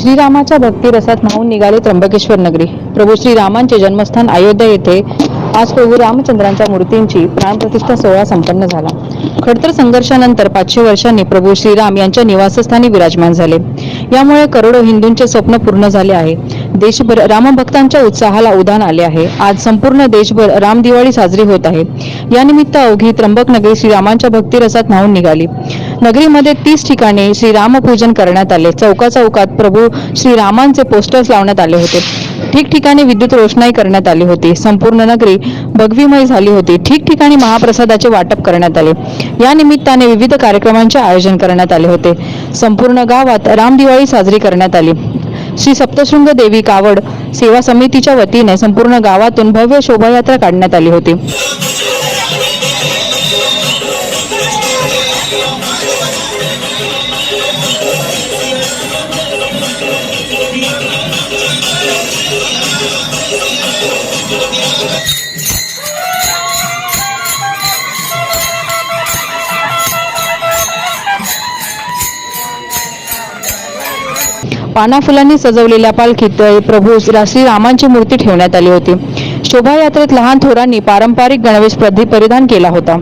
श्रीरामाच्या भक्ती रसात न्हावून निघाले त्र्यंबकेश्वर नगरी. प्रभू श्रीरामांचे जन्मस्थान अयोध्या येथे. आज प्रभू रामचंद्रांच्या मूर्तींची प्राणप्रतिष्ठा सोहळा संपन्न झाला. खडतर संघर्षानंतर पाचशे वर्षांनी प्रभू श्रीराम यांच्या निवासस्थानी विराजमान झाले. यामुळे करोडो हिंदूंचे स्वप्न पूर्ण झाले आहे. देशभर रामभक्तांच्या उत्साहाला उधाण आले आहे. आज संपूर्ण देशभर राम दिवाळी साजरी होत आहे. यानिमित्त अवघी त्र्यंबक नगरी श्रीरामांच्या भक्तिरसात न्हावून निघाली. नगरीमध्ये तीस ठिकाणी श्रीरामपूजन करण्यात आले. चौका चौकात प्रभू श्रीरामांचे पोस्टर्स लावण्यात आले होते. ठिकठिकाणी विद्युत रोषणाई करण्यात आली होती. संपूर्ण नगरी भगवीमय झाली होती. ठिकठिकाणी महाप्रसादाचे वाटप करण्यात आले. या निमित्ताने विविध कार्यक्रमांचे आयोजन करण्यात आले होते. संपूर्ण गावात रामदिवाळी साजरी करण्यात आली. श्री सप्तशृंग देवी कावड सेवा समितीच्या वतीने संपूर्ण गावातून भव्य शोभायात्रा काढण्यात आली होती. पानाफुलांनी सजवलेल्या पालखीत प्रभू श्री रामांची मूर्ती ठेवण्यात आली होती. शोभायात्रेत लहान थोरांनी पारंपरिक गणवेश प्रदि- परिधान केला होता.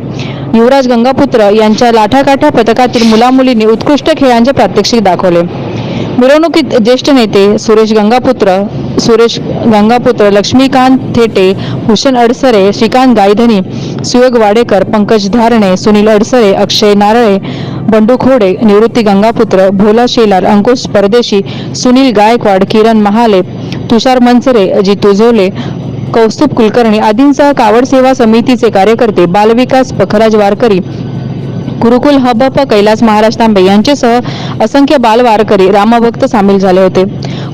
युवराज गंगापुत्र यांच्या लाठाकाठा पथकातील मुलामुलींनी उत्कृष्ट खेळांचे प्रात्यक्षिक दाखवले. मिरवणुकीत ज्येष्ठ नेते सुरेश गंगापुत्र सुरेश गंगापुत्र लक्ष्मीकांत थेटे भूषण अडसरे श्रीकांत गायधनी सुयोग वाडेकर पंकज धारणे सुनील अडसरे अक्षय नारळे बंडू खोडे निवृत्ती गंगापुत्र भोला शेलार अंकुश परदेशी सुनील गायकवाड किरण महाले तुषार मनसरे जितू झोले कौस्तुभ कुलकर्णी आदींसह कावड सेवा समितीचे कार्यकर्ते बालविकास पखराज वारकरी गुरुकुल हब कैलास महाराज तांबे यांच्यासह असंख्य बालवारकरी रामभक्त सामील झाले होते.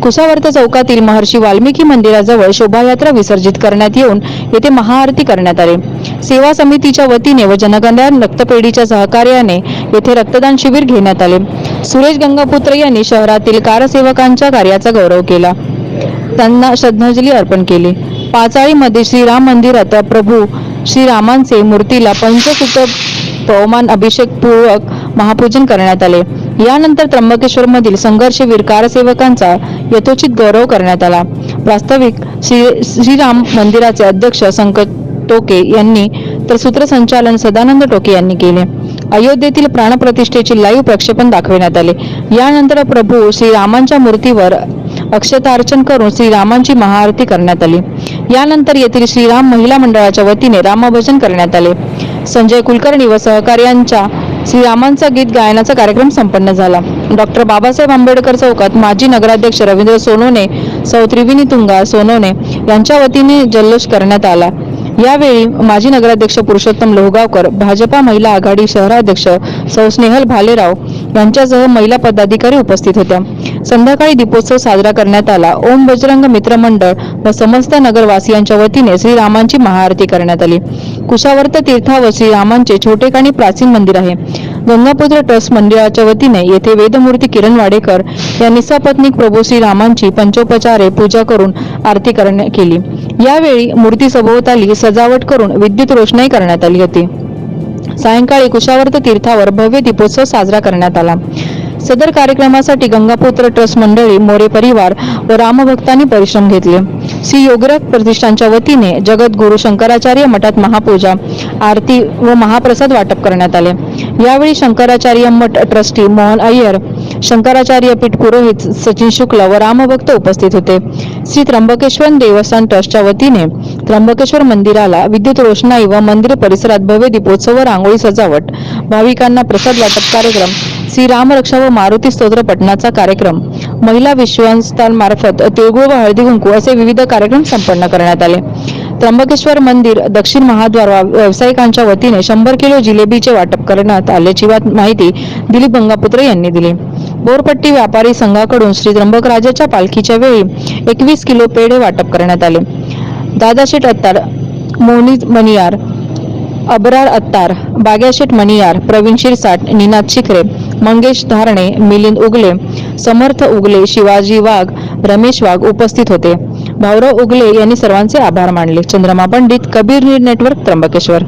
कुसावर्त चौकातील महर्षी वाल्मिकी मंदिराजवळ शोभायात्रा विसर्जित करण्यात येऊन येथे महाआरती करण्यात आली. सेवा समितीच्या वतीने व जनकल्याण रक्तपेढीच्या सहकार्याने येथे रक्तदान शिबिर घेण्यात आले. सुरेश गंगापुत्र यांनी शहरातील कारसेवकांच्या कार्याचा गौरव केला. त्यांना श्रद्धांजली अर्पण केली. पाचाळीमध्ये श्रीराम मंदिरात प्रभू श्रीरामांचे मूर्तीला पंचसूत पवमान अभिषेकपूर्वक महापूजन करण्यात आले. यानंतर त्र्यंबकेश्वर मधील संघर्षवीर कारसेवकांचा यथोचित गौरव करण्यात आला. वास्तविक श्री श्रीराम मंदिराचे अध्यक्ष संकट टोके यांनी तर सूत्रसंचालन सदानंद टोके यांनी केले. अयोध्येतील प्राणप्रतिष्ठेचे लाईव्ह प्रक्षेपण दाखविण्यात आले. यानंतर प्रभू श्रीरामांच्या मूर्तीवर अक्षतार्चन करून श्रीरामांची महाआरती करण्यात आली. यानंतर येथील श्रीराम महिला मंडळाच्या वतीने रामभजन करण्यात आले. संजय कुलकर्णी व सहकार्यांच्या श्रीरामांचा गीत गायनाचा कार्यक्रम संपन्न झाला. डॉक्टर बाबासाहेब आंबेडकर चौकात माजी नगराध्यक्ष रवींद्र सोनोने सौ त्रिविनी तुंगा सोनोने यांच्या वतीने जल्लोष करण्यात आला. यावेळी माजी नगराध्यक्ष पुरुषोत्तम लोहगावकर भाजपा महिला आघाडी शहराध्यक्ष सौ स्नेहल भालेराव यांच्यासह महिला पदाधिकारी उपस्थित होत्या. संध्याकाळी दीपोत्सव साजरा करण्यात आला. ओम बजरंग मित्र मंडळ व समस्त नगरवासियांच्या वतीने श्रीरामांची महाआरती करण्यात आली. कुशावर्त तीर्थावर श्रीरामांचे छोटेखानी प्राचीन मंदिर आहे. गंगापुत्र ट्रस्ट मंदिराच्या वतीने येथे वेदमूर्ती किरण वाडेकर यांनी सपत्नीक प्रभू श्रीरामांची पंचोपचारे पूजा करून आरती करण्यात केली. यावेळी मूर्ती सभोवताली सजावट करून विद्युत रोषणाई करण्यात आली होती. सायंकाळी कुशावर्त तीर्थावर भव्य दीपोत्सव साजरा करण्यात आला. सदर कार्यक्रमासाठी गंगापुत्र ट्रस्ट मंडळी मोरे परिवार व रामभक्तांनी परिश्रम घेतले. श्री योगरक प्रतिष्ठानच्या वतीने जगद्गुरु शंकराचार्य मठात महापूजा आरती व महाप्रसाद वाटप करण्यात आले. यावेळी शंकराचार्य मठ ट्रस्टी मोहन अय्यर शंकराचार्य पीठ पुरोहित सचिन शुक्ल व रामभक्त उपस्थित होते. श्री त्र्यंबकेश्वर देवस्थान ट्रस्टच्या वतीने त्र्यंबकेश्वर मंदिराला विद्युत रोषणाई व मंदिर परिसरात भव्य दीपोत्सव व रांगोळी सजावट भाविकांना प्रसाद वाटप कार्यक्रम श्री रामरक्षा व मारुती स्तोत्र पठणाचा कार्यक्रम. महिला विश्वस्थानमार्फत तिळगुळ व हळदी कुंकू असे विविध कार्यक्रम संपन्न करण्यात आले. त्र्यंबकेश्वर मंदिर दक्षिण महाद्वार व्यावसायिकांच्या वतीने शंभर किलो जिलेबीचे वाटप करण्यात आल्याची माहिती दिलीप गंगापुत्र यांनी दिली. बोरपट्टी व्यापारी संघाकडून श्री त्र्यंबकराजाच्या पालखीच्या वेळी एकवीस किलो पेढे वाटप करण्यात आले. दादाशेठ अत्तार मोनी मनियार अबरार अत्तार बाग्याशेठ मणियार प्रवीण शिरसाट निनाद शिखरे मंगेश धारणे मिलिंद उगले समर्थ उगले शिवाजी वाघ रमेश वाघ उपस्थित होते. भाऊराव उगले यांनी सर्वांचे आभार मानले. Chandrama Pandit Kabir news network Trimbakeshwar.